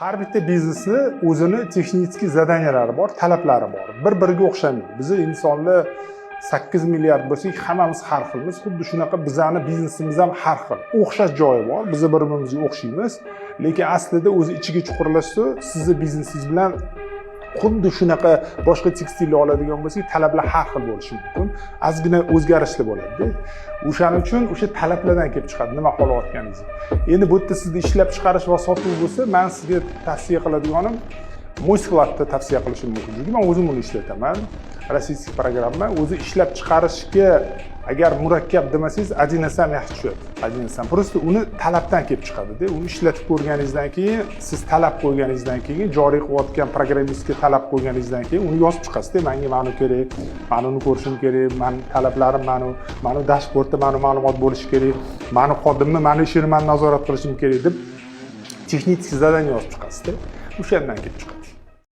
har bitta biznesni o'zini texnический zadaniyalari bor talablari bor. Bir biriga o'xshamaydi. Bizni insonlar sakkiz milliard bo'lsak hammamiz har xilmiz. Xuddi shunaqa bizani biznesimiz ham har xil. O'xshash joyi bor. Biz bir birimizga o'xshaymiz. Lekin aslida o'zi ichiga chuqurlashsa sizni biznesingiz bilan xuddi shunaqa boshqa tekstilni oladigan bo'lsak talablar har xil bo'lishi mumkin. Ozgina o'zgarishli bo'ladida o'shaning uchun o'sha talablardan kelib chiqadi. Nima xohlayotganingiz endi bu yerda sizni ishlab chiqarish va sotuv bo'lsa man sizga tavsiya qiladiganim мой skladda tavsiya qilishim mumkin. Chunki man o'zim uni ishlataman. Rossiyskiy programma o'zi ishlab chiqarishga agar murakkab demasangiz один ham yaxshi tushadi. Один ham просто uni talabdan kelib chiqadida. Uni ishlatib ko'rganingizdan keyin siz talab qo'yganingizdan keyin joriy qilayotgan programmistga talab qo'yganingizdan keyin uni yozib chiqasizda. Manga mana kerak mana uni ko'rishim kerak mani talablarim mana mani dashbordda mana ma'lumot bo'lishi kerak mani xodimni mani ishini man nazorat qilishim kerak deb texnический задание yozib chiqasizda. O'shandan kelib chiqadi.